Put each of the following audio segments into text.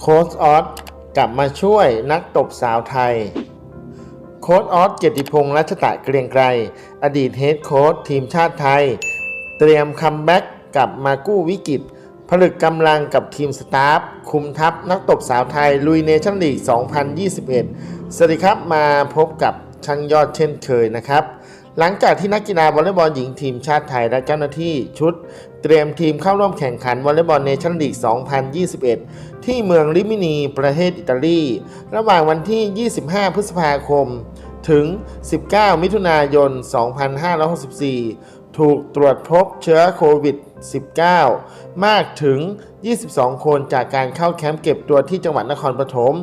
โค้ชออสกลับมาช่วยนักตบสาวไทย โค้ชออสเกียรติพงษ์รัชตะเกรียงไกร อดีตเฮดโค้ชทีมชาติไทย เตรียมคัมแบ็กกลับมากู้วิกฤต ผลึกกำลังกับทีมสตาฟ คุมทัพนักตบสาวไทย ลุยเนชั่นลีก 2021 สวัสดีครับมาพบกับช่างยอดเช่นเคยนะครับ หลังจากที่นักกีฬาวอลเลย์บอลหญิงทีมชาติไทยและเจ้าหน้าที่ชุด เตรียมทีมเข้าร่วมแข่งขันวอลเลย์บอลเนชั่นลีก 2021 ที่เมืองลิมินีประเทศอิตาลี ระหว่างวันที่ 25 พฤษภาคม ถึง 19 มิถุนายน 2564 ถูกตรวจพบเชื้อโควิด -19 มากถึง 22 คนจากการเข้าแคมป์เก็บตัวที่จังหวัดนครปฐม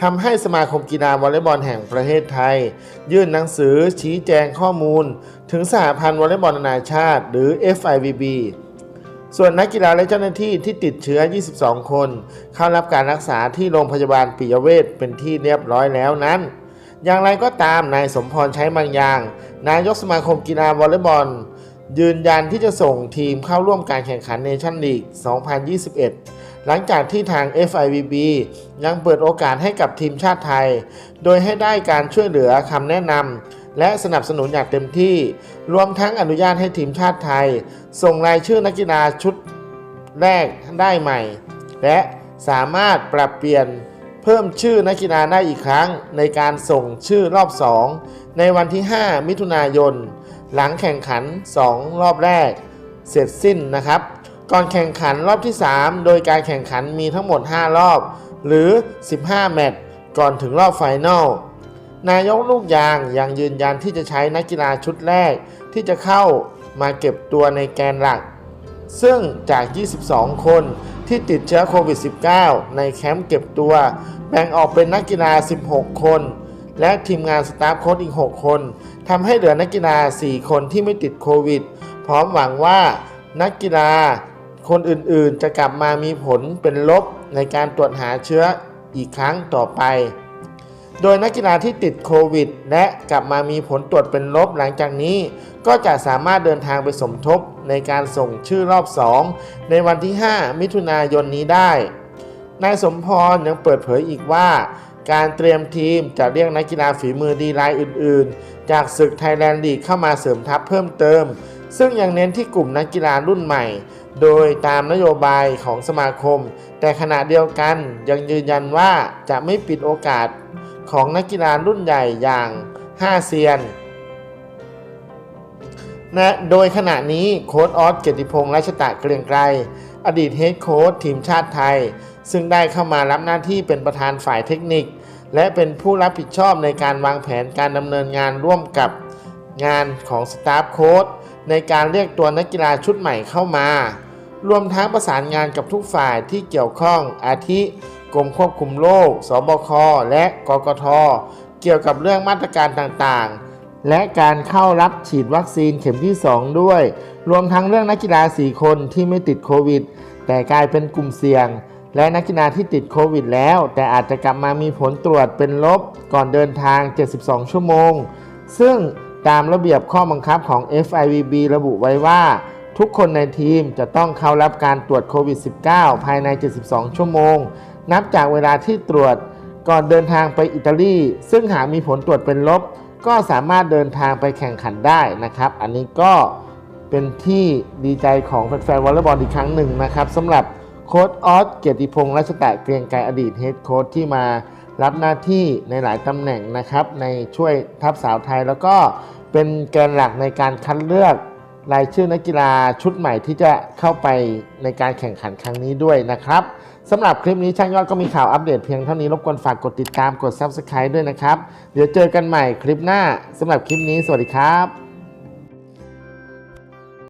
ทำให้สมาคมกีฬาวอลเลย์บอลแห่งประเทศไทย ยื่นหนังสือชี้แจงข้อมูล ถึงสหพันธ์วอลเลย์บอลนานาชาติ หรือ FIVB ส่วนนักกีฬาและเจ้าหน้าที่ที่ติดเชื้อ 22 คน เข้ารับการรักษาที่โรงพยาบาลปิยเวชเป็นที่เรียบร้อยแล้วนั้น อย่างไรก็ตามนายสมพรใช้บางอย่าง นายกสมาคมกีฬาวอลเลย์บอล ยืนยันที่จะส่งทีมเข้าร่วมการแข่งขันเนชั่นลีก 2021 หลังจากที่ทาง FIVB ยังเปิดโอกาสให้กับทีมชาติไทย โดยให้ได้การช่วยเหลือคำแนะนำและสนับสนุนอย่างเต็มที่ รวมทั้งอนุญาตให้ทีมชาติไทย ส่งรายชื่อนักกีฬาชุดแรกได้ใหม่ และสามารถปรับเปลี่ยนเพิ่มชื่อนักกีฬาได้อีกครั้ง ในการส่งชื่อรอบ 2 ในวันที่ 5 มิถุนายน หลังแข่งขัน 2 รอบแรก เสร็จสิ้นนะครับ ก่อนแข่งขันรอบที่ 3 โดยการแข่งขันมีทั้งหมด 5 รอบ หรือ 15 แมตช์ก่อนถึงรอบไฟนอลนายกลูกยางยังยืนยันที่จะใช้นักกีฬาชุดแรกที่จะเข้ามาเก็บตัวในแกนหลัก ซึ่งจาก 22 คนที่ติดเชื้อโควิด -19 ในแคมป์เก็บตัว แบ่งออกเป็นนักกีฬา 16 คน และทีมงานสตาฟโค้ชอีก 6 คนทำให้เหลือนักกีฬา 4 คนที่ไม่ติดโควิด พร้อมหวังว่านักกีฬาคนอื่นๆ จะกลับมามีผลเป็นลบในการตรวจหาเชื้ออีกครั้งต่อไป โดยนักกีฬาที่ติดโควิด และกลับมามีผลตรวจเป็นลบหลังจากนี้ ก็จะสามารถเดินทางไปสมทบในการส่งชื่อรอบ 2 ในวันที่ 5 มิถุนายนนี้ได้ นายสมพรยังเปิดเผยอีกว่า การเตรียมทีมจะเรียกนักกีฬาฝีมือดีรายอื่นๆ จากศึกไทยแลนด์ลีกเข้ามาเสริมทัพเพิ่มเติม ซึ่งยังเน้นที่กลุ่มนักกีฬารุ่นใหม่ โดยตามนโยบายของสมาคม แต่ขณะเดียวกันยังยืนยันว่าจะไม่ปิดโอกาสของนักกีฬารุ่นใหญ่อย่าง5เซียนนะโดยขณะนี้โค้ชออสเกียรติพงษ์รัชตะเกรียงไกรอดีตเฮดโค้ชทีมชาติไทย ซึ่งได้เข้ามารับหน้าที่เป็นประธานฝ่ายเทคนิค และเป็นผู้รับผิดชอบในการวางแผนการดำเนินงานร่วมกับงานของสตาฟโค้ชในการเรียกตัวนักกีฬาชุดใหม่เข้ามา รวมทั้งประสานงานกับทุกฝ่ายที่เกี่ยวข้องอาทิกรมควบคุมโรคสบค และกกท เกี่ยวกับเรื่องมาตรการต่างๆ และการเข้ารับฉีดวัคซีนเข็มที่ 2 ด้วย รวมทั้งเรื่องนักกีฬา 4 คนที่ไม่ติดโควิด แต่กลายเป็นกลุ่มเสี่ยง และนักกีฬาที่ติดโควิดแล้ว แต่อาจจะกลับมามีผลตรวจเป็นลบก่อนเดินทาง 72 ชั่วโมง ซึ่งตามระเบียบข้อบังคับของ FIVB ระบุไว้ว่า ทุกคนในทีมจะต้องเข้ารับการตรวจโควิด -19 ภายใน 72 ชั่วโมง นับจากเวลาที่ตรวจก่อนเดินทางไปอิตาลี ซึ่งหากมีผลตรวจเป็นลบ ก็สามารถเดินทางไปแข่งขันได้นะครับ อันนี้ก็เป็นที่ดีใจของแฟนๆวอลเลย์บอลอีกครั้งหนึ่งนะครับสำหรับ โค้ชออสเกียรติพงษ์รัชตะเกรียงไกรอดีตเฮดโค้ชที่มารับหน้าที่ในหลายตำแหน่งนะครับ ในช่วยทัพสาวไทย แล้วก็เป็นแกนหลักในการคัดเลือกรายชื่อนักกีฬาชุดใหม่ที่จะเข้าไปในการแข่งขันครั้งนี้ด้วยนะครับสำหรับคลิปนี้ช่างยอดก็มีข่าวอัปเดตเพียงเท่านี้รบกวนฝากกดติดตามกด Subscribe ด้วยนะครับ เดี๋ยวเจอกันใหม่คลิปหน้าสำหรับคลิปนี้สวัสดีครับ